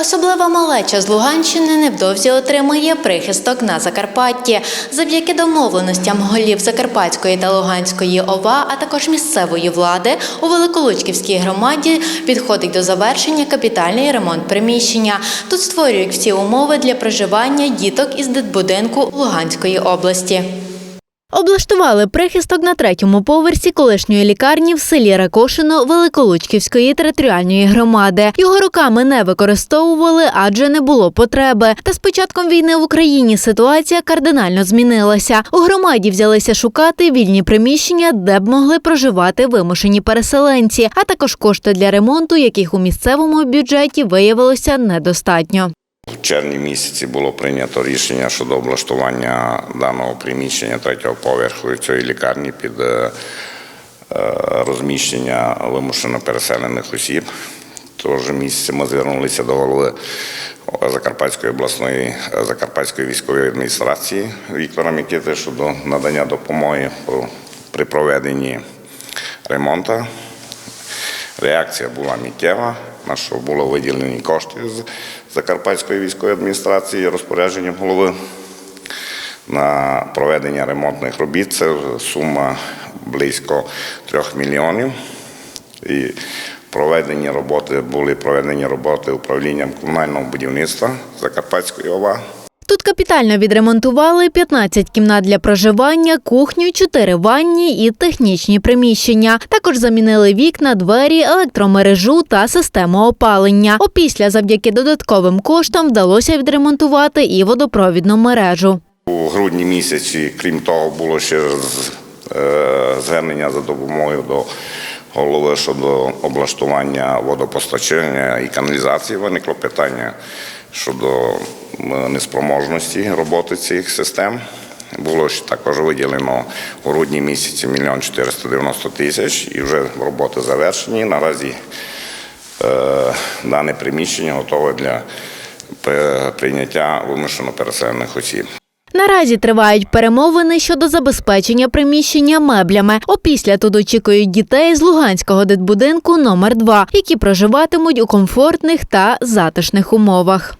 Особлива малеча з Луганщини невдовзі отримає прихисток на Закарпатті. Завдяки домовленостям голів Закарпатської та Луганської ОВА, а також місцевої влади у Великолучківській громаді підходить до завершення капітальний ремонт приміщення. Тут створюють всі умови для проживання діток із дитбудинку Луганської області. Облаштували прихисток на третьому поверсі колишньої лікарні в селі Ракошино Великолучківської територіальної громади. Його роками не використовували, адже не було потреби. Та з початком війни в Україні ситуація кардинально змінилася. У громаді взялися шукати вільні приміщення, де б могли проживати вимушені переселенці, а також кошти для ремонту, яких у місцевому бюджеті виявилося недостатньо. В червні місяці було прийнято рішення щодо облаштування даного приміщення третього поверху цієї лікарні під е, е, розміщення вимушено переселених осіб. Того ж місяця ми звернулися до голови Закарпатської обласної е, Закарпатської військової адміністрації Віктора Микити щодо надання допомоги при проведенні ремонту. Реакція була миттєва, на що було виділені кошти з Закарпатської військової адміністрації розпорядженням голови на проведення ремонтних робіт. Це сума близько трьох мільйонів. І проведені роботи були проведені роботи управлінням комунального будівництва Закарпатської ОВА. Тут капітально відремонтували 15 кімнат для проживання, кухню, 4 ванні і технічні приміщення. Також замінили вікна, двері, електромережу та систему опалення. Опісля завдяки додатковим коштам вдалося відремонтувати і водопровідну мережу. У грудні місяці, крім того, було ще е, звернення за допомогою до голови щодо облаштування водопостачання і каналізації. Виникло питання щодо неспроможності роботи цих систем. Було ще також виділено у грудні місяці мільйон 490 тисяч і вже роботи завершені. Наразі е, дане приміщення готове для прийняття вимушено переселених осіб. Наразі тривають перемовини щодо забезпечення приміщення меблями. Опісля тут очікують дітей з Луганського дитбудинку номер 2 які проживатимуть у комфортних та затишних умовах.